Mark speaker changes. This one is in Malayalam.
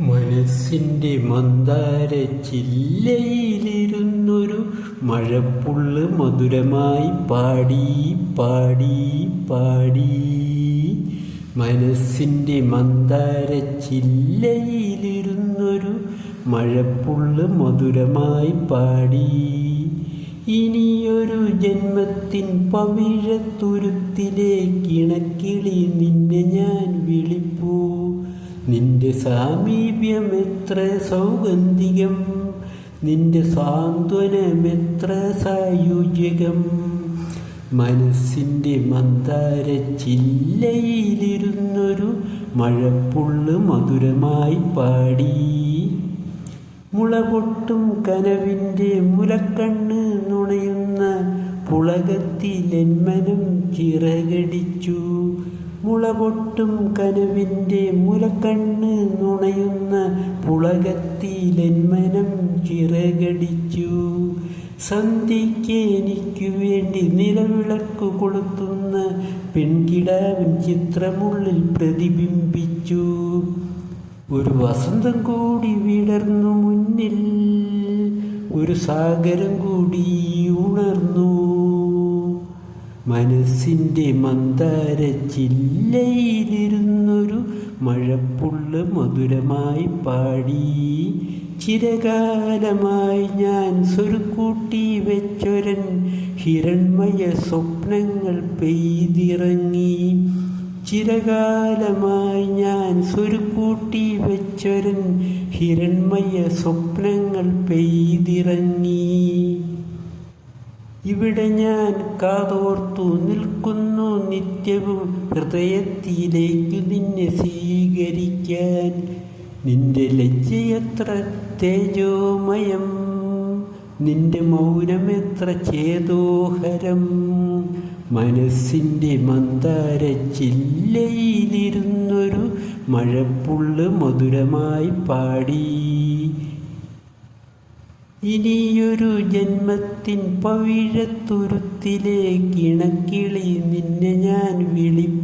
Speaker 1: മനസ്സിന്റെ മന്ദാര ചില്ലയിലിരുന്നൊരു മഴപ്പുള്ള് മധുരമായി പാടി പാടി പാടി. മനസ്സിന്റെ മന്ദാര ചില്ലയിലിരുന്നൊരു മഴപ്പുള്ള് മധുരമായി പാടി. ഇനിയൊരു ജന്മത്തിൻ പവിഴത്തുരുത്തിലേക്കിണക്കിളി നിന്നെ ഞാൻ വിളിപ്പൂ. നിന്റെ സാമീപ്യം എത്ര സൗഗന്ധികം? നിന്റെ സാന്ത്വനമെത്ര സായുജ്യകം? മനസ്സിന്റെ മന്ദാര ചില്ലയിലിരുന്നൊരു മഴപ്പുള്ള് മധുരമായി പാടി. മുളപൊട്ടും കനവിന്റെ മുലക്കണ്ണ് നുണയുന്ന പുളകത്തിലെന്മനം ചിറകടിച്ചു. മുളപൊട്ടും കനവിന്റെ മുലക്കണ്ണ് നുണയുന്ന പുളകത്തിലെന്മനം ചിറകടിച്ചു. സന്ധ്യയ്ക്ക് എനിക്ക് വേണ്ടി നിലവിളക്ക് കൊളുത്തുന്ന പെൺകിടാവിൻ ചിത്രമുള്ളിൽ പ്രതിബിംബിച്ചു. ഒരു വസന്തം കൂടി വിടർന്നു മുന്നിൽ ഒരു സാഗരം കൂടി ഉണർന്നു. മനസ്സിന്റെ മന്ദാര ചില്ലയിലിരുന്നൊരു മഴപ്പുള്ള് മധുരമായി പാടി. ചിരകാലമായി ഞാൻ സ്വരുക്കൂട്ടി വെച്ചൊരൻ ഹിരൺമയ സ്വപ്നങ്ങൾ പെയ്തിറങ്ങി. ചിരകാലമായി ഞാൻ സ്വരുക്കൂട്ടി വെച്ചൊരൻ ഹിരൺമയ സ്വപ്നങ്ങൾ പെയ്തിറങ്ങി. ഇവിടെ ഞാൻ കാതോർത്തു നിൽക്കുന്നു നിത്യവും ഹൃദയത്തിലേക്ക് നിന്നെ സ്വീകരിക്കാൻ. നിന്റെ ലജ്ജയത്ര തേജോമയം നിന്റെ മൗനമെത്ര ചേതോഹരം. മനസ്സിന്റെ മന്ദാര ചില്ലയിലിരുന്നൊരു മഴപ്പുള്ള് മധുരമായി പാടി. ഇനിയൊരു ജന്മത്തിൻ പവിഴത്തുരുത്തിലേക്ക് ഇണക്കിളി നിന്നെ ഞാൻ വിളിപ്പൂ